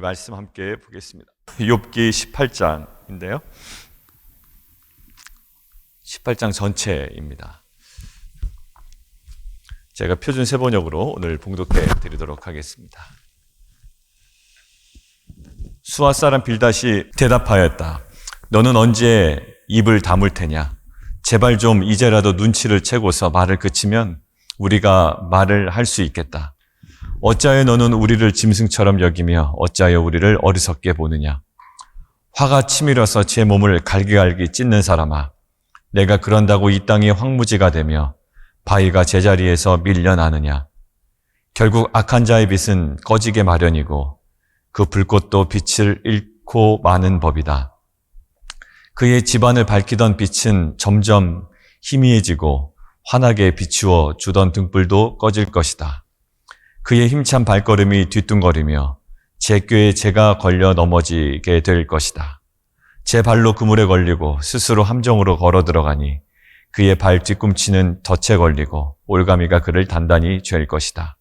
우리 말씀 함께 보겠습니다. 욥기 18장인데요. 18장 전체입니다. 제가 표준 세번역으로 오늘 봉독해 드리도록 하겠습니다. 수아 사람 빌다시 대답하였다. 너는 언제 입을 다물 테냐? 제발 좀 이제라도 눈치를 채고서 말을 그치면 우리가 말을 할 수 있겠다. 어찌하여 너는 우리를 짐승처럼 여기며 어찌하여 우리를 어리석게 보느냐? 화가 치밀어서 제 몸을 갈기갈기 찢는 사람아, 내가 그런다고 이 땅이 황무지가 되며 바위가 제자리에서 밀려나느냐? 결국 악한 자의 빛은 꺼지게 마련이고 그 불꽃도 빛을 잃고 마는 법이다. 그의 집안을 밝히던 빛은 점점 희미해지고 환하게 비추어 주던 등불도 꺼질 것이다. 그의 힘찬 발걸음이 뒤뚱거리며 제 꾀에 제가 걸려 넘어지게 될 것이다. 제 발로 그물에 걸리고 스스로 함정으로 걸어 들어가니 그의 발 뒤꿈치는 덫에 걸리고 올가미가 그를 단단히 죄일 것이다.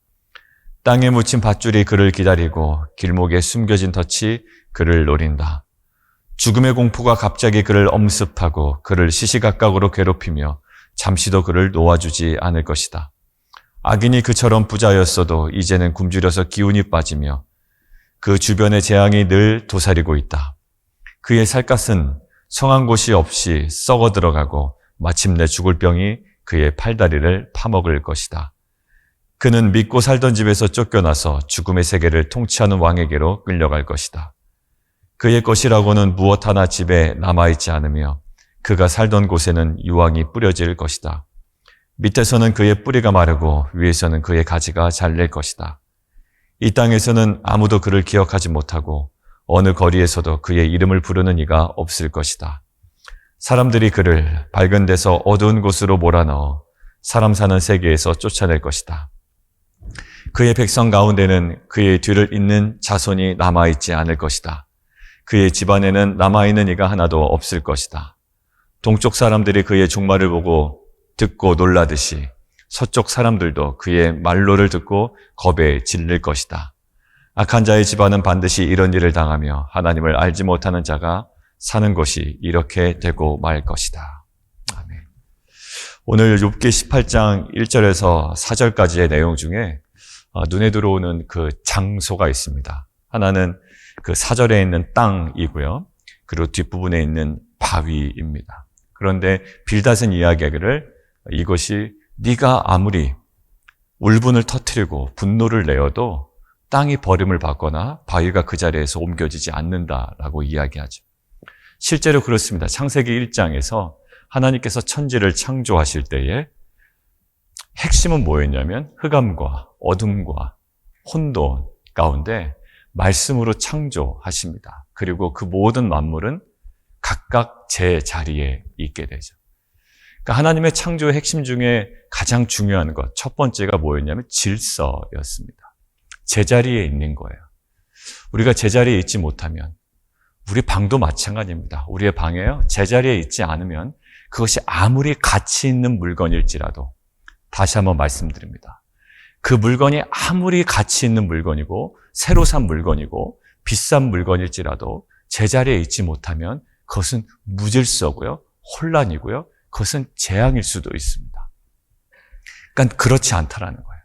땅에 묻힌 밧줄이 그를 기다리고 길목에 숨겨진 덫이 그를 노린다. 죽음의 공포가 갑자기 그를 엄습하고 그를 시시각각으로 괴롭히며 잠시도 그를 놓아주지 않을 것이다. 악인이 그처럼 부자였어도 이제는 굶주려서 기운이 빠지며 그 주변의 재앙이 늘 도사리고 있다. 그의 살갗은 성한 곳이 없이 썩어 들어가고 마침내 죽을 병이 그의 팔다리를 파먹을 것이다. 그는 믿고 살던 집에서 쫓겨나서 죽음의 세계를 통치하는 왕에게로 끌려갈 것이다. 그의 것이라고는 무엇 하나 집에 남아있지 않으며 그가 살던 곳에는 유황이 뿌려질 것이다. 밑에서는 그의 뿌리가 마르고 위에서는 그의 가지가 잘릴 것이다. 이 땅에서는 아무도 그를 기억하지 못하고 어느 거리에서도 그의 이름을 부르는 이가 없을 것이다. 사람들이 그를 밝은 데서 어두운 곳으로 몰아넣어 사람 사는 세계에서 쫓아낼 것이다. 그의 백성 가운데는 그의 뒤를 잇는 자손이 남아있지 않을 것이다. 그의 집안에는 남아있는 이가 하나도 없을 것이다. 동쪽 사람들이 그의 종말을 보고 듣고 놀라듯이 서쪽 사람들도 그의 말로를 듣고 겁에 질릴 것이다. 악한 자의 집안은 반드시 이런 일을 당하며 하나님을 알지 못하는 자가 사는 것이 이렇게 되고 말 것이다. 아멘. 오늘 욥기 18장 1절에서 4절까지의 내용 중에 어, 눈에 들어오는 그 장소가 있습니다. 하나는 그 사절에 있는 땅이고요. 그리고 뒷부분에 있는 바위입니다. 그런데 빌닷은 이야기하기를 이것이 네가 아무리 울분을 터뜨리고 분노를 내어도 땅이 버림을 받거나 바위가 그 자리에서 옮겨지지 않는다라고 이야기하죠. 실제로 그렇습니다. 창세기 1장에서 하나님께서 천지를 창조하실 때에 핵심은 뭐였냐면 흑암과 어둠과 혼돈 가운데 말씀으로 창조하십니다. 그리고 그 모든 만물은 각각 제 자리에 있게 되죠. 그러니까 하나님의 창조의 핵심 중에 가장 중요한 것, 첫 번째가 뭐였냐면 질서였습니다. 제자리에 있는 거예요. 우리가 제자리에 있지 못하면 우리 방도 마찬가지입니다. 우리의 방에요. 제자리에 있지 않으면 그것이 아무리 가치 있는 물건일지라도 다시 한번 말씀드립니다. 그 물건이 아무리 가치 있는 물건이고 새로 산 물건이고 비싼 물건일지라도 제자리에 있지 못하면 그것은 무질서고요. 혼란이고요. 그것은 재앙일 수도 있습니다. 그러니까 그렇지 않다라는 거예요.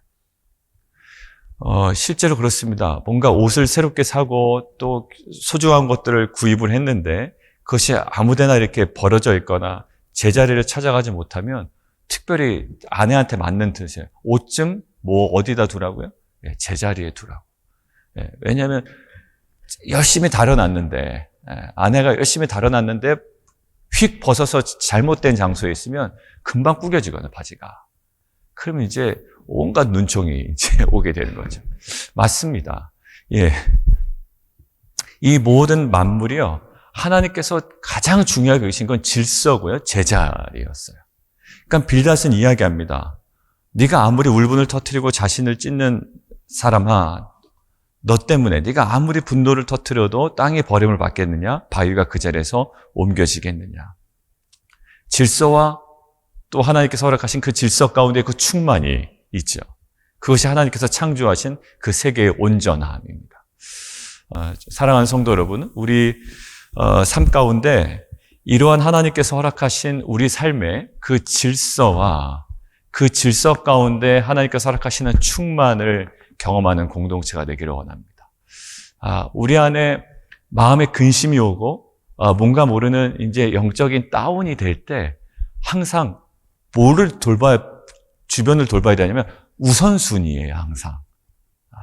어, 실제로 그렇습니다. 뭔가 옷을 새롭게 사고 또 소중한 것들을 구입을 했는데 그것이 아무데나 이렇게 버려져 있거나 제자리를 찾아가지 못하면 특별히 아내한테 맞는 뜻이에요. 옷 좀 뭐 어디다 두라고요? 예, 제자리에 두라고. 예, 왜냐하면 열심히 다려놨는데 예, 아내가 열심히 다려놨는데 휙 벗어서 잘못된 장소에 있으면 금방 구겨지거든요, 바지가. 그러면 이제 온갖 눈총이 이제 오게 되는 거죠. 맞습니다. 예. 이 모든 만물이요. 하나님께서 가장 중요하게 여기신 건 질서고요. 제자리였어요. 그러니까 빌닷은 이야기합니다. 네가 아무리 울분을 터뜨리고 자신을 찢는 사람아, 너 때문에 네가 아무리 분노를 터뜨려도 땅이 버림을 받겠느냐? 바위가 그 자리에서 옮겨지겠느냐? 질서와 또 하나님께서 허락하신 그 질서 가운데 그 충만이 있죠. 그것이 하나님께서 창조하신 그 세계의 온전함입니다. 어, 사랑하는 성도 여러분, 우리 어, 삶 가운데 이러한 하나님께서 허락하신 우리 삶의 그 질서와 그 질서 가운데 하나님께서 허락하시는 충만을 경험하는 공동체가 되기를 원합니다. 아, 우리 안에 마음에 근심이 오고 아, 뭔가 모르는 이제 영적인 다운이 될 때 항상 뭐를 돌봐 주변을 돌봐야 되냐면 우선순위예요, 항상. 아,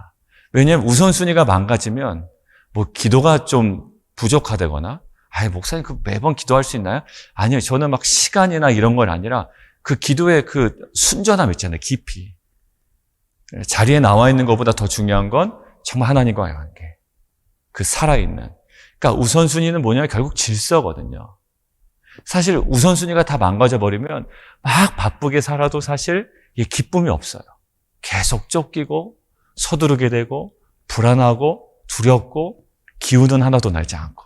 왜냐하면 우선순위가 망가지면 뭐 기도가 좀 부족하다거나 아이 목사님 그 매번 기도할 수 있나요? 아니요. 저는 막 시간이나 이런 건 아니라 그 기도의 그 순전함 있잖아요. 깊이. 자리에 나와 있는 것보다 더 중요한 건 정말 하나님과의 관계. 그 살아있는. 그러니까 우선순위는 뭐냐면 결국 질서거든요. 사실 우선순위가 다 망가져 버리면 막 바쁘게 살아도 사실 이게 기쁨이 없어요. 계속 쫓기고 서두르게 되고 불안하고 두렵고 기운은 하나도 날지 않고.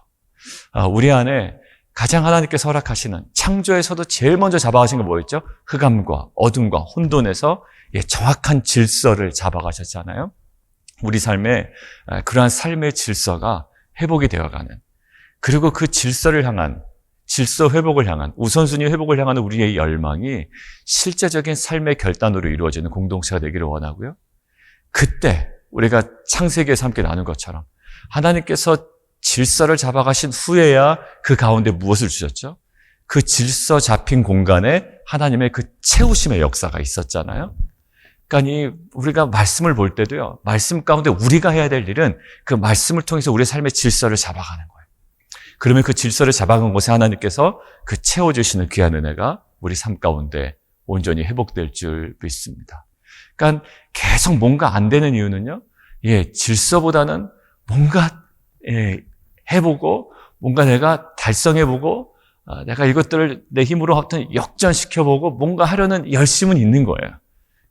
아, 우리 안에 가장 하나님께서 허락하시는 창조에서도 제일 먼저 잡아가신 게 뭐였죠? 흑암과 어둠과 혼돈에서 예, 정확한 질서를 잡아가셨잖아요. 우리 삶에 아, 그러한 삶의 질서가 회복이 되어가는 그리고 그 질서를 향한 질서 회복을 향한 우선순위 회복을 향하는 우리의 열망이 실제적인 삶의 결단으로 이루어지는 공동체가 되기를 원하고요. 그때 우리가 창세기에서 함께 나눈 것처럼 하나님께서 질서를 잡아가신 후에야 그 가운데 무엇을 주셨죠? 그 질서 잡힌 공간에 하나님의 그 채우심의 역사가 있었잖아요. 그러니까 이 우리가 말씀을 볼 때도요. 말씀 가운데 우리가 해야 될 일은 그 말씀을 통해서 우리의 삶의 질서를 잡아가는 거예요. 그러면 그 질서를 잡아간 곳에 하나님께서 그 채워주시는 귀한 은혜가 우리 삶 가운데 온전히 회복될 줄 믿습니다. 그러니까 계속 뭔가 안 되는 이유는요. 예, 질서보다는 뭔가 예, 해보고 뭔가 내가 달성해보고 아, 내가 이것들을 내 힘으로 하여튼 역전시켜보고 뭔가 하려는 열심은 있는 거예요.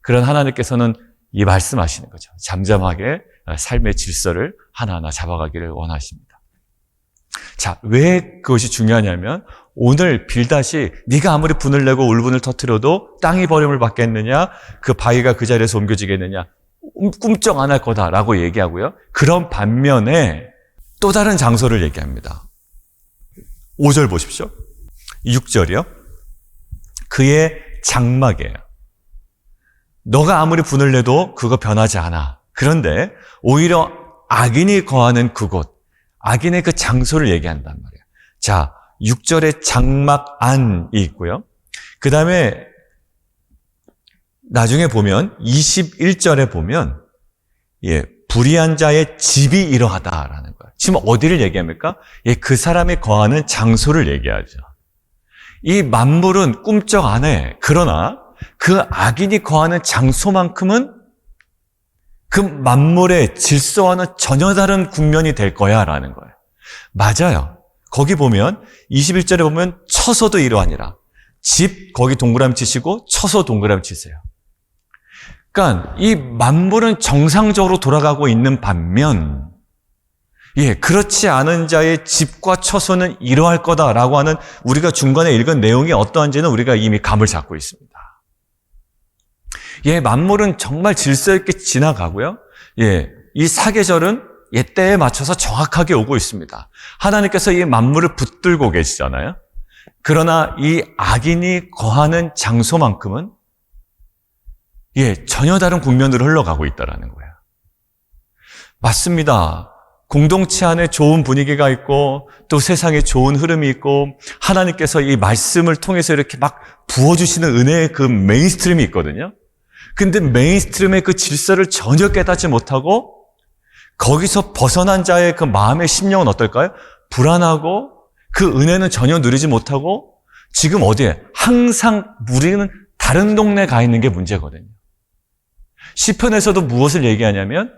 그런 하나님께서는 이 말씀하시는 거죠. 잠잠하게 삶의 질서를 하나하나 잡아가기를 원하십니다. 자, 왜 그것이 중요하냐면 오늘 빌다시 네가 아무리 분을 내고 울분을 터뜨려도 땅이 버림을 받겠느냐 그 바위가 그 자리에서 옮겨지겠느냐 꿈쩍 안 할 거다라고 얘기하고요. 그런 반면에 또 다른 장소를 얘기합니다. 5절 보십시오. 6절이요. 그의 장막이에요. 너가 아무리 분을 내도 그거 변하지 않아. 그런데 오히려 악인이 거하는 그곳, 악인의 그 장소를 얘기한단 말이에요. 자, 6절에 장막 안이 있고요. 그 다음에 나중에 보면 21절에 보면 예, 불의한 자의 집이 이러하다라는 거예요. 지금 어디를 얘기합니까? 예, 그 사람이 거하는 장소를 얘기하죠. 이 만물은 꿈쩍 안 해. 그러나 그 악인이 거하는 장소만큼은 그 만물의 질서와는 전혀 다른 국면이 될 거야 라는 거예요. 맞아요. 거기 보면 21절에 보면 쳐서도 이러하니라. 집 거기 동그라미 치시고 쳐서 동그라미 치세요. 그러니까 이 만물은 정상적으로 돌아가고 있는 반면 예, 그렇지 않은 자의 집과 처소는 이러할 거다라고 하는 우리가 중간에 읽은 내용이 어떠한지는 우리가 이미 감을 잡고 있습니다. 예, 만물은 정말 질서 있게 지나가고요. 예, 이 사계절은 예 때에 맞춰서 정확하게 오고 있습니다. 하나님께서 이 만물을 붙들고 계시잖아요. 그러나 이 악인이 거하는 장소만큼은 예, 전혀 다른 국면으로 흘러가고 있다라는 거예요. 맞습니다. 공동체 안에 좋은 분위기가 있고 또 세상에 좋은 흐름이 있고 하나님께서 이 말씀을 통해서 이렇게 막 부어주시는 은혜의 그 메인스트림이 있거든요. 근데 메인스트림의 그 질서를 전혀 깨닫지 못하고 거기서 벗어난 자의 그 마음의 심령은 어떨까요? 불안하고 그 은혜는 전혀 누리지 못하고 지금 어디에? 항상 우리는 다른 동네 가 있는 게 문제거든요. 시편에서도 무엇을 얘기하냐면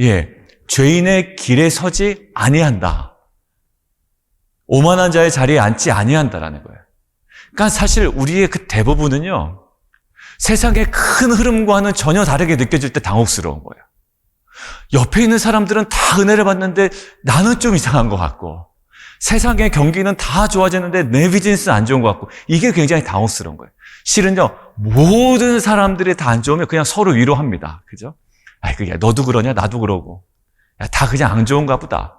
예, 죄인의 길에 서지 아니한다. 오만한 자의 자리에 앉지 아니한다라는 거예요. 그러니까 사실 우리의 그 대부분은요. 세상의 큰 흐름과는 전혀 다르게 느껴질 때 당혹스러운 거예요. 옆에 있는 사람들은 다 은혜를 받는데 나는 좀 이상한 것 같고 세상의 경기는 다 좋아지는데 내 비즈니스는 안 좋은 것 같고 이게 굉장히 당혹스러운 거예요. 실은요 모든 사람들이 다 안 좋으면 그냥 서로 위로합니다. 그죠? 아이 그게 너도 그러냐 나도 그러고 야, 다 그냥 안 좋은가 보다.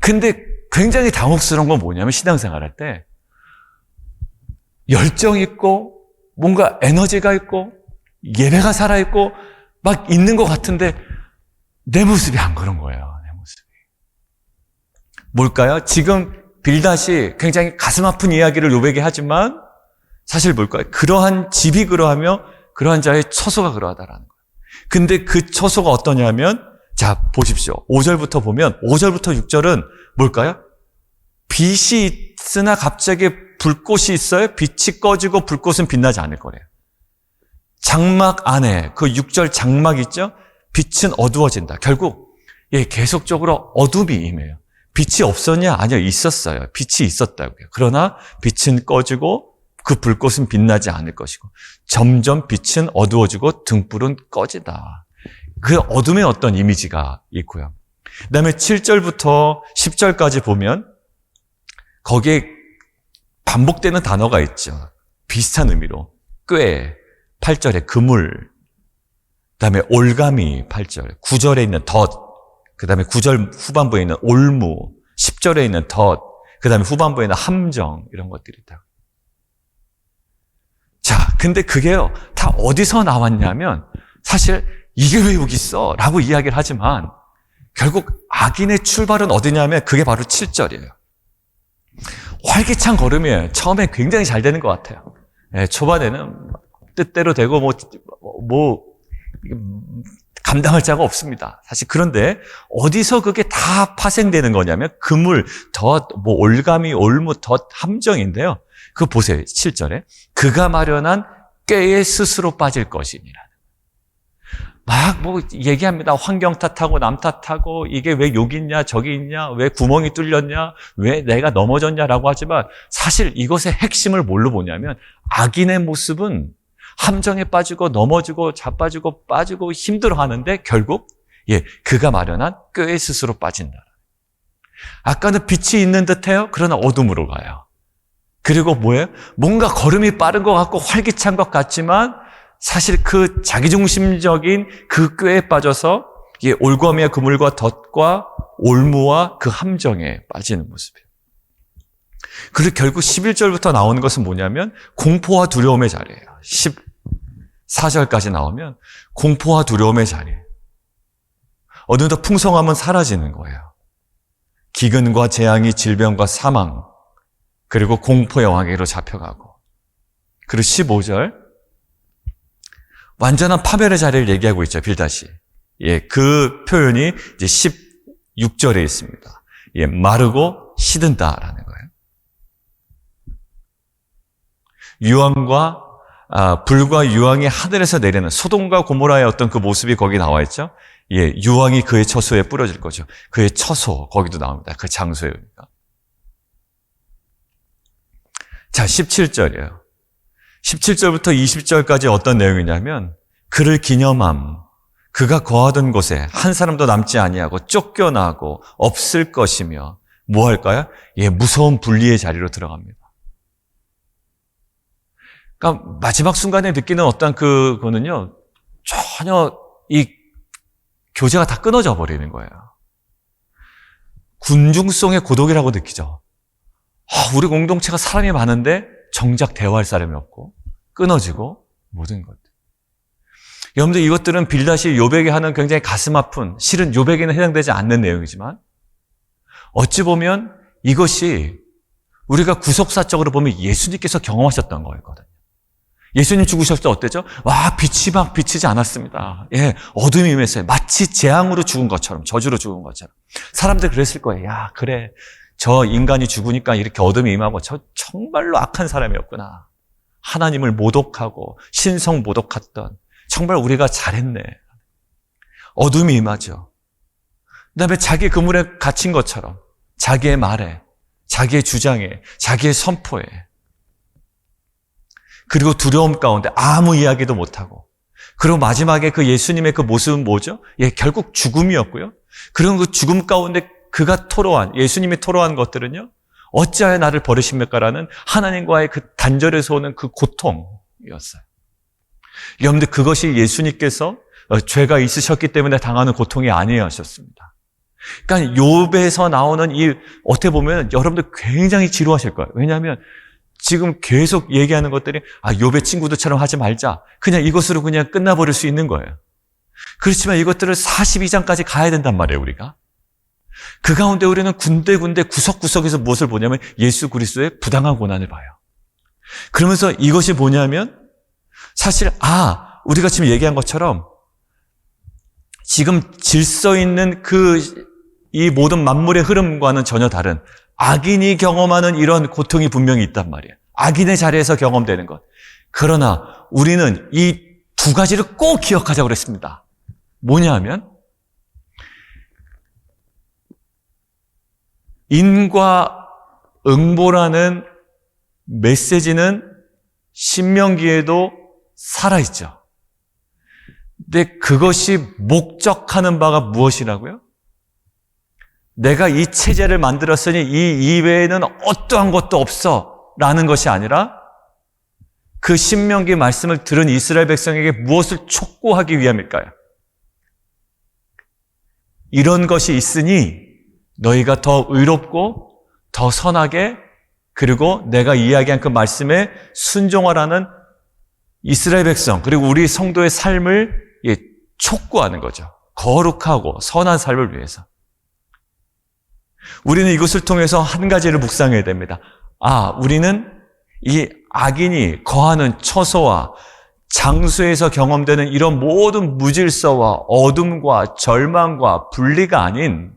근데 굉장히 당혹스러운 건 뭐냐면 신앙생활 할 때 열정 있고 뭔가 에너지가 있고 예배가 살아있고 막 있는 것 같은데 내 모습이 안 그런 거예요. 내 모습이. 뭘까요? 지금 빌닷이 굉장히 가슴 아픈 이야기를 요백에 하지만 사실 뭘까요? 그러한 집이 그러하며 그러한 자의 처소가 그러하다라는 거예요. 근데 그 처소가 어떠냐면 자 보십시오. 5절부터 보면 5절부터 6절은 뭘까요? 빛이 있으나 갑자기 불꽃이 있어요. 빛이 꺼지고 불꽃은 빛나지 않을 거래요. 장막 안에 그 6절 장막 있죠? 빛은 어두워진다. 결국 예, 계속적으로 어둠이 임해요. 빛이 없었냐? 아니요, 있었어요. 빛이 있었다고요. 그러나 빛은 꺼지고 그 불꽃은 빛나지 않을 것이고 점점 빛은 어두워지고 등불은 꺼지다. 그 어둠의 어떤 이미지가 있고요. 그 다음에 7절부터 10절까지 보면 거기에 반복되는 단어가 있죠. 비슷한 의미로. 꽤, 8절에 그물, 그 다음에 올가미 8절, 9절에 있는 덧, 그 다음에 9절 후반부에 있는 올무, 10절에 있는 덧, 그 다음에 후반부에 있는 함정, 이런 것들이 있다. 자, 근데 그게요, 다 어디서 나왔냐면, 사실, 이게 왜 여기 있어? 라고 이야기를 하지만, 결국 악인의 출발은 어디냐면, 그게 바로 7절이에요. 활기찬 걸음이에요. 처음에 굉장히 잘 되는 것 같아요. 예, 초반에는 뜻대로 되고, 뭐, 뭐, 감당할 자가 없습니다. 사실 그런데 어디서 그게 다 파생되는 거냐면 그물, 덧, 뭐 올가미, 올무, 덧, 함정인데요. 그거 보세요. 7절에. 그가 마련한 꾀에 스스로 빠질 것이니라. 막 뭐 얘기합니다. 환경 탓하고 남 탓하고 이게 왜 여기 있냐 저기 있냐 왜 구멍이 뚫렸냐 왜 내가 넘어졌냐라고 하지만 사실 이것의 핵심을 뭘로 보냐면 악인의 모습은 함정에 빠지고 넘어지고 자빠지고 빠지고 힘들어 하는데 결국 예 그가 마련한 꾀에 스스로 빠진다. 아까는 빛이 있는 듯해요. 그러나 어둠으로 가요. 그리고 뭐예요? 뭔가 걸음이 빠른 것 같고 활기찬 것 같지만 사실 그 자기중심적인 그 꾀에 빠져서 예, 올거미와 그물과 덫과 올무와 그 함정에 빠지는 모습이에요. 그리고 결국 11절부터 나오는 것은 뭐냐면 공포와 두려움의 자리예요. 14절까지 나오면 공포와 두려움의 자리. 어느덧 풍성함은 사라지는 거예요. 기근과 재앙이 질병과 사망, 그리고 공포의 왕에로 잡혀가고. 그리고 15절, 완전한 파멸의 자리를 얘기하고 있죠, 빌다시. 예, 그 표현이 이제 16절에 있습니다. 예, 마르고 시든다라는 거예요. 유황과 아, 불과 유황이 하늘에서 내리는 소돔과 고모라의 어떤 그 모습이 거기 나와 있죠. 예, 유황이 그의 처소에 뿌려질 거죠. 그의 처소 거기도 나옵니다. 그 장소에니까. 자, 17절이에요. 17절부터 20절까지 어떤 내용이냐면 그를 기념함 그가 거하던 곳에 한 사람도 남지 아니하고 쫓겨나고 없을 것이며 뭐 할까요? 예, 무서운 분리의 자리로 들어갑니다. 그러니까 마지막 순간에 느끼는 어떤 그, 거는요, 전혀 이 교제가 다 끊어져 버리는 거예요. 군중성의 고독이라고 느끼죠. 아, 우리 공동체가 사람이 많은데 정작 대화할 사람이 없고, 끊어지고, 모든 것들. 여러분들 이것들은 빌다시 요백에 하는 굉장히 가슴 아픈, 실은 요백에는 해당되지 않는 내용이지만, 어찌 보면 이것이 우리가 구속사적으로 보면 예수님께서 경험하셨던 거였거든요. 예수님 죽으셨을 때 어때죠? 와, 빛이 막 비치지 않았습니다. 예, 어둠이 임했어요. 마치 재앙으로 죽은 것처럼, 저주로 죽은 것처럼. 사람들 그랬을 거예요. 야, 그래. 저 인간이 죽으니까 이렇게 어둠이 임하고 저 정말로 악한 사람이었구나. 하나님을 모독하고 신성 모독했던 정말 우리가 잘했네. 어둠이 임하죠. 그 다음에 자기 그물에 갇힌 것처럼 자기의 말에, 자기의 주장에, 자기의 선포에 그리고 두려움 가운데 아무 이야기도 못하고 그리고 마지막에 그 예수님의 그 모습은 뭐죠? 예, 결국 죽음이었고요. 그런 그 죽음 가운데 그가 토로한 예수님이 토로한 것들은요. 어찌하여 나를 버리십니까라는 하나님과의 그 단절에서 오는 그 고통이었어요. 여러분들 그것이 예수님께서 어, 죄가 있으셨기 때문에 당하는 고통이 아니하셨습니다. 그러니까 욥에서 나오는 이 어떻게 보면 여러분들 굉장히 지루하실 거예요. 왜냐하면 지금 계속 얘기하는 것들이 아 욥의 친구들처럼 하지 말자. 그냥 이것으로 그냥 끝나버릴 수 있는 거예요. 그렇지만 이것들을 42장까지 가야 된단 말이에요, 우리가. 그 가운데 우리는 군데군데 구석구석에서 무엇을 보냐면 예수 그리스도의 부당한 고난을 봐요. 그러면서 이것이 뭐냐면 사실 아 우리가 지금 얘기한 것처럼 지금 질서 있는 그 이 모든 만물의 흐름과는 전혀 다른 악인이 경험하는 이런 고통이 분명히 있단 말이에요. 악인의 자리에서 경험되는 것. 그러나 우리는 이 두 가지를 꼭 기억하자고 그랬습니다. 뭐냐 하면 인과 응보라는 메시지는 신명기에도 살아있죠. 근데 그것이 목적하는 바가 무엇이라고요? 내가 이 체제를 만들었으니 이 이외에는 어떠한 것도 없어 라는 것이 아니라 그 신명기 말씀을 들은 이스라엘 백성에게 무엇을 촉구하기 위함일까요? 이런 것이 있으니 너희가 더 의롭고 더 선하게 그리고 내가 이야기한 그 말씀에 순종하라는 이스라엘 백성 그리고 우리 성도의 삶을 촉구하는 거죠. 거룩하고 선한 삶을 위해서. 우리는 이것을 통해서 한 가지를 묵상해야 됩니다. 아, 우리는 이 악인이 거하는 처소와 장소에서 경험되는 이런 모든 무질서와 어둠과 절망과 분리가 아닌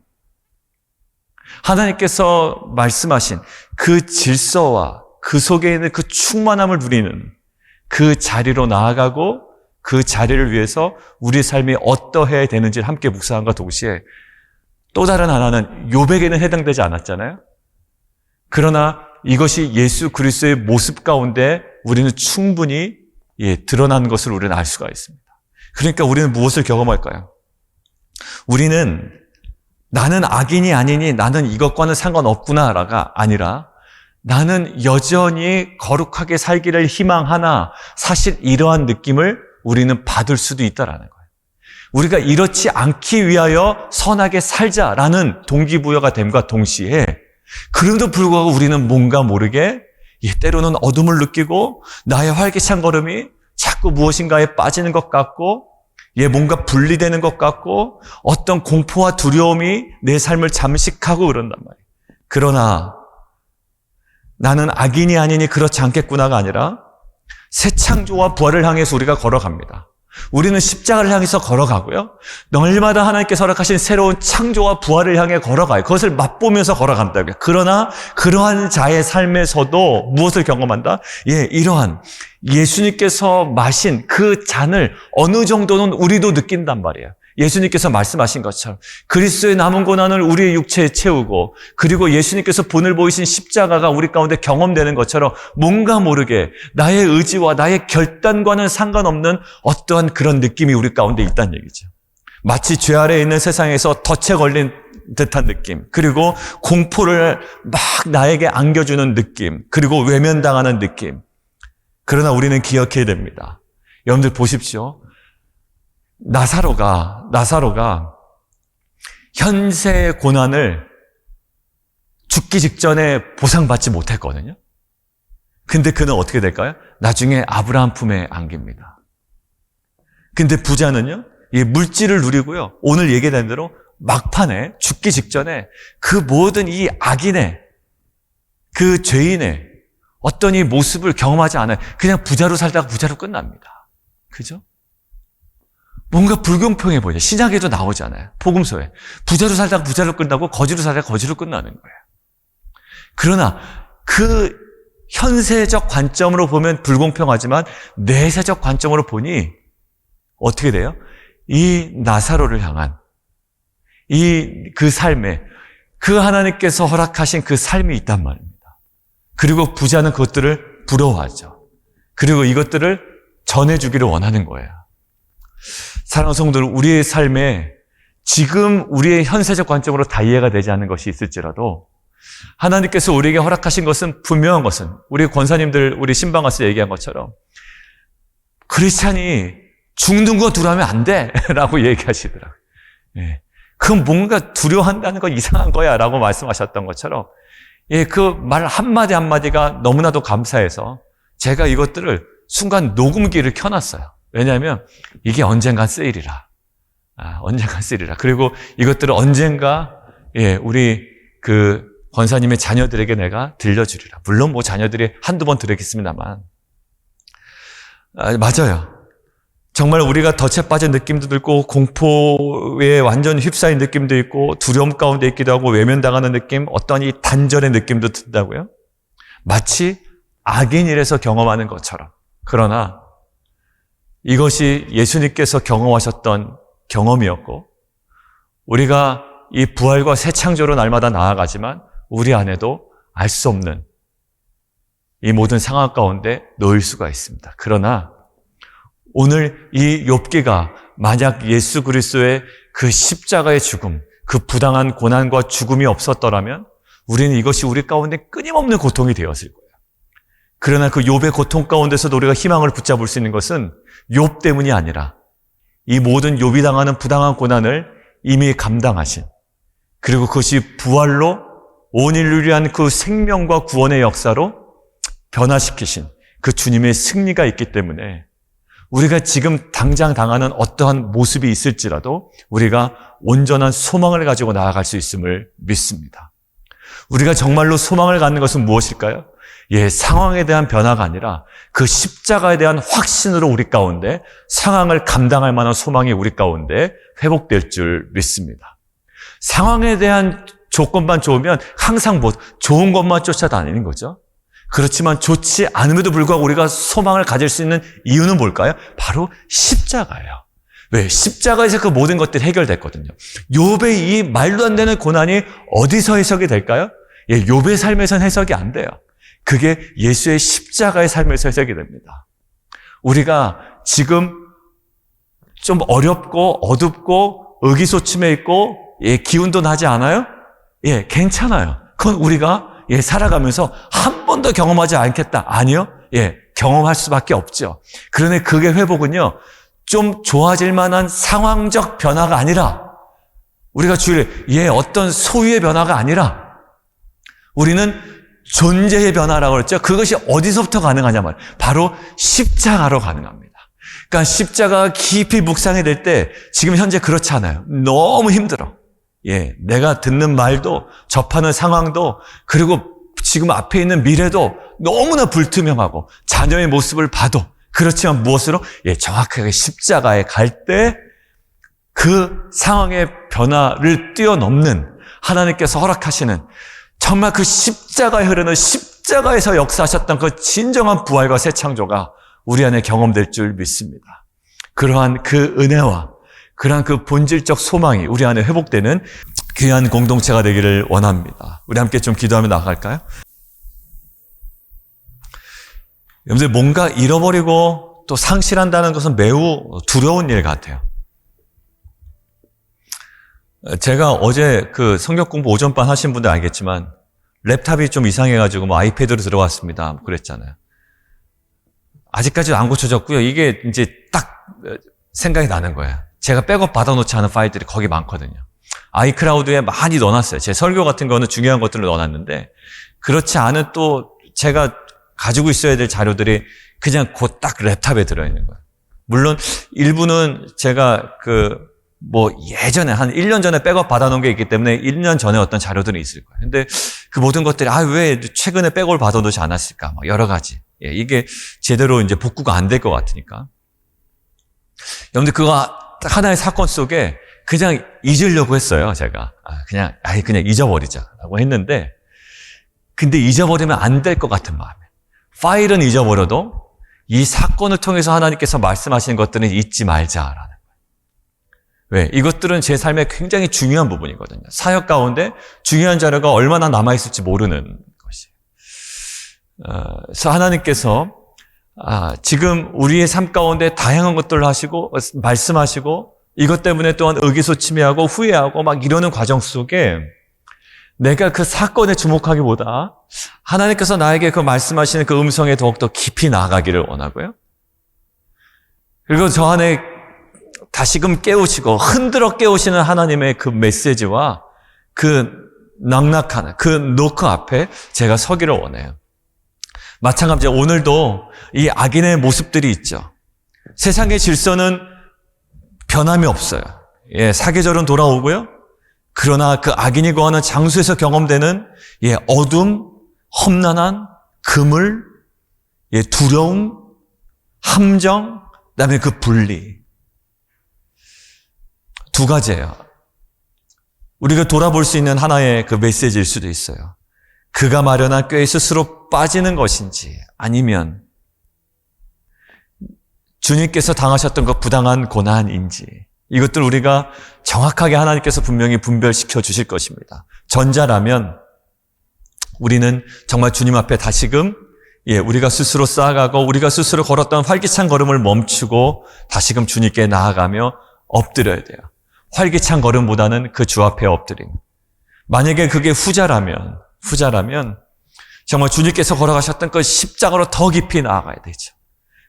하나님께서 말씀하신 그 질서와 그 속에 있는 그 충만함을 누리는 그 자리로 나아가고 그 자리를 위해서 우리 삶이 어떠해야 되는지를 함께 묵상함과 동시에 또 다른 하나는 요백에는 해당되지 않았잖아요. 그러나 이것이 예수 그리스도의 모습 가운데 우리는 충분히 예, 드러난 것을 우리는 알 수가 있습니다. 그러니까 우리는 무엇을 경험할까요? 우리는 나는 악인이 아니니 나는 이것과는 상관없구나가 아니라 나는 여전히 거룩하게 살기를 희망하나 사실 이러한 느낌을 우리는 받을 수도 있다라는 거예요. 우리가 이렇지 않기 위하여 선하게 살자라는 동기부여가 됨과 동시에 그럼에도 불구하고 우리는 뭔가 모르게 예, 때로는 어둠을 느끼고 나의 활기찬 걸음이 자꾸 무엇인가에 빠지는 것 같고 예, 뭔가 분리되는 것 같고 어떤 공포와 두려움이 내 삶을 잠식하고 그런단 말이에요. 그러나 나는 악인이 아니니 그렇지 않겠구나가 아니라 새 창조와 부활을 향해서 우리가 걸어갑니다. 우리는 십자가를 향해서 걸어가고요. 날마다 하나님께서 허락하신 새로운 창조와 부활을 향해 걸어가요. 그것을 맛보면서 걸어간다고요. 그러나 그러한 자의 삶에서도 무엇을 경험한다? 예, 이러한 예수님께서 마신 그 잔을 어느 정도는 우리도 느낀단 말이에요. 예수님께서 말씀하신 것처럼 그리스도의 남은 고난을 우리의 육체에 채우고 그리고 예수님께서 본을 보이신 십자가가 우리 가운데 경험되는 것처럼 뭔가 모르게 나의 의지와 나의 결단과는 상관없는 어떠한 그런 느낌이 우리 가운데 있다는 얘기죠. 마치 죄 아래에 있는 세상에서 덫에 걸린 듯한 느낌, 그리고 공포를 막 나에게 안겨주는 느낌, 그리고 외면당하는 느낌. 그러나 우리는 기억해야 됩니다. 여러분들 보십시오. 나사로가, 나사로가 현세의 고난을 죽기 직전에 보상받지 못했거든요. 근데 그는 어떻게 될까요? 나중에 아브라함 품에 안깁니다. 근데 부자는요, 이 물질을 누리고요, 오늘 얘기된 대로 막판에 죽기 직전에 그 모든 이 악인의 그 죄인의 어떤 이 모습을 경험하지 않아요. 그냥 부자로 살다가 부자로 끝납니다. 그죠? 뭔가 불공평해 보여요. 신약에도 나오잖아요. 복음서에. 부자로 살다가 부자로 끝나고 거지로 살다가 거지로 끝나는 거예요. 그러나 그 현세적 관점으로 보면 불공평하지만 내세적 관점으로 보니 어떻게 돼요? 이 나사로를 향한 이 그 삶에 그 하나님께서 허락하신 그 삶이 있단 말입니다. 그리고 부자는 그것들을 부러워하죠. 그리고 이것들을 전해주기를 원하는 거예요. 사랑하는 성도들, 우리의 삶에 지금 우리의 현세적 관점으로 다 이해가 되지 않는 것이 있을지라도 하나님께서 우리에게 허락하신 것은 분명한 것은 우리 권사님들, 우리 신방 가서 얘기한 것처럼 크리스찬이 죽는 거 두라면 안 돼! 라고 얘기하시더라고요. 예. 그건 뭔가 두려워한다는 건 이상한 거야 라고 말씀하셨던 것처럼 예, 그 말 한마디 한마디가 너무나도 감사해서 제가 이것들을 순간 녹음기를 켜놨어요. 왜냐하면 이게 언젠간 쓰이리라. 아, 언젠간 쓰이리라. 그리고 이것들을 언젠가 예, 우리 그 권사님의 자녀들에게 내가 들려주리라. 물론 뭐 자녀들이 한두 번 들었겠습니다만. 아, 맞아요. 정말 우리가 덫에 빠진 느낌도 들고 공포에 완전 휩싸인 느낌도 있고 두려움 가운데 있기도 하고 외면당하는 느낌, 어떤 이 단절의 느낌도 든다고요. 마치 악인 일에서 경험하는 것처럼. 그러나 이것이 예수님께서 경험하셨던 경험이었고 우리가 이 부활과 새 창조로 날마다 나아가지만 우리 안에도 알 수 없는 이 모든 상황 가운데 놓일 수가 있습니다. 그러나 오늘 이 욥기가 만약 예수 그리스도의 그 십자가의 죽음, 그 부당한 고난과 죽음이 없었더라면 우리는 이것이 우리 가운데 끊임없는 고통이 되었을 거예요. 그러나 그 욥의 고통 가운데서도 우리가 희망을 붙잡을 수 있는 것은 욥 때문이 아니라 이 모든 욥이 당하는 부당한 고난을 이미 감당하신 그리고 그것이 부활로 온 인류를 위한 그 생명과 구원의 역사로 변화시키신 그 주님의 승리가 있기 때문에 우리가 지금 당장 당하는 어떠한 모습이 있을지라도 우리가 온전한 소망을 가지고 나아갈 수 있음을 믿습니다. 우리가 정말로 소망을 갖는 것은 무엇일까요? 예, 상황에 대한 변화가 아니라 그 십자가에 대한 확신으로 우리 가운데 상황을 감당할 만한 소망이 우리 가운데 회복될 줄 믿습니다. 상황에 대한 조건만 좋으면 항상 뭐 좋은 것만 쫓아다니는 거죠. 그렇지만 좋지 않음에도 불구하고 우리가 소망을 가질 수 있는 이유는 뭘까요? 바로 십자가예요. 왜? 십자가에서 그 모든 것들이 해결됐거든요. 욥의 이 말도 안 되는 고난이 어디서 해석이 될까요? 예, 욥의 삶에선 해석이 안 돼요. 그게 예수의 십자가의 삶에서 해석이 됩니다. 우리가 지금 좀 어렵고 어둡고 의기소침해 있고 예, 기운도 나지 않아요? 예, 괜찮아요. 그건 우리가 예, 살아가면서 한 번도 경험하지 않겠다. 아니요. 예, 경험할 수밖에 없죠. 그러니 그게 회복은요, 좀 좋아질 만한 상황적 변화가 아니라, 우리가 주일에, 예, 어떤 소유의 변화가 아니라, 우리는 존재의 변화라고 그랬죠. 그것이 어디서부터 가능하냐 말. 바로 십자가로 가능합니다. 그러니까 십자가 깊이 묵상이 될 때 지금 현재 그렇지 않아요. 너무 힘들어. 예, 내가 듣는 말도 접하는 상황도 그리고 지금 앞에 있는 미래도 너무나 불투명하고 자녀의 모습을 봐도 그렇지만 무엇으로? 예, 정확하게 십자가에 갈 때 그 상황의 변화를 뛰어넘는 하나님께서 허락하시는 정말 그 십자가에 흐르는 십자가에서 역사하셨던 그 진정한 부활과 새 창조가 우리 안에 경험될 줄 믿습니다. 그러한 그 은혜와 그러한 그 본질적 소망이 우리 안에 회복되는 귀한 공동체가 되기를 원합니다. 우리 함께 좀 기도하며 나갈까요? 여러분들 뭔가 잃어버리고 또 상실한다는 것은 매우 두려운 일 같아요. 제가 어제 그 성격 공부 오전반 하신 분들 알겠지만 랩탑이 좀 이상해가지고 뭐 아이패드로 들어갔습니다. 뭐 그랬잖아요. 아직까지 안 고쳐졌고요. 이게 이제 딱 생각이 나는 거예요. 제가 백업 받아놓지 않은 파일들이 거기 많거든요. 아이클라우드에 많이 넣어놨어요. 제 설교 같은 거는 중요한 것들을 넣어놨는데 그렇지 않은 또 제가 가지고 있어야 될 자료들이 그냥 곧 딱 랩탑에 들어있는 거예요. 물론 일부는 제가 그 뭐 예전에 한 1년 전에 백업 받아놓은 게 있기 때문에 1년 전에 어떤 자료들이 있을 거예요. 근데 그 모든 것들이 아 왜 최근에 백업을 받아놓지 않았을까? 막 여러 가지. 예, 이게 제대로 이제 복구가 안 될 것 같으니까. 여러분들 그거 하나의 사건 속에 그냥 잊으려고 했어요, 제가. 아, 그냥, 아예 그냥 잊어버리자라고 했는데, 근데 잊어버리면 안 될 것 같은 마음에. 파일은 잊어버려도 이 사건을 통해서 하나님께서 말씀하시는 것들은 잊지 말자라는. 왜? 이것들은 제 삶에 굉장히 중요한 부분이거든요. 사역 가운데 중요한 자료가 얼마나 남아있을지 모르는 것이. 어, 그래서 하나님께서 아, 지금 우리의 삶 가운데 다양한 것들을 하시고 말씀하시고 이것 때문에 또한 의기소침해하고 후회하고 막 이러는 과정 속에 내가 그 사건에 주목하기보다 하나님께서 나에게 그 말씀하시는 그 음성에 더욱더 깊이 나아가기를 원하고요. 그리고 저 안에 다시금 깨우시고 흔들어 깨우시는 하나님의 그 메시지와 그 낙낙한 그 노크 앞에 제가 서기를 원해요. 마찬가지로 오늘도 이 악인의 모습들이 있죠. 세상의 질서는 변함이 없어요. 예, 사계절은 돌아오고요. 그러나 그 악인이 거하는 장소에서 경험되는 예, 어둠, 험난한 그물, 예, 두려움, 함정, 그다음에 그 분리 두 가지예요. 우리가 돌아볼 수 있는 하나의 그 메시지일 수도 있어요. 그가 마련한 꾀에 스스로 빠지는 것인지 아니면 주님께서 당하셨던 것 부당한 고난인지 이것들 우리가 정확하게 하나님께서 분명히 분별시켜 주실 것입니다. 전자라면 우리는 정말 주님 앞에 다시금 예, 우리가 스스로 쌓아가고 우리가 스스로 걸었던 활기찬 걸음을 멈추고 다시금 주님께 나아가며 엎드려야 돼요. 활기찬 걸음보다는 그 주 앞에 엎드림. 만약에 그게 후자라면 후자라면 정말 주님께서 걸어가셨던 그 십자가로 더 깊이 나아가야 되죠.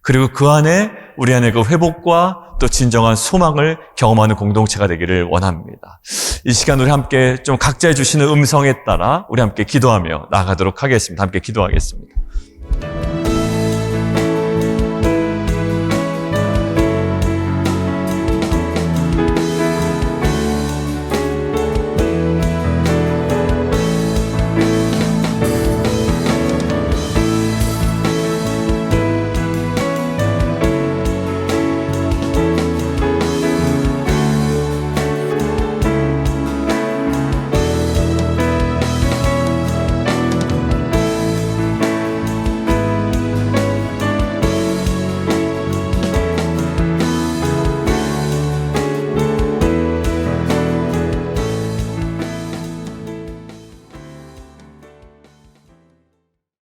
그리고 그 안에 우리 안에 그 회복과 또 진정한 소망을 경험하는 공동체가 되기를 원합니다. 이 시간 우리 함께 좀 각자의 주시는 음성에 따라 우리 함께 기도하며 나아가도록 하겠습니다. 함께 기도하겠습니다.